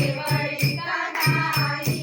दही दही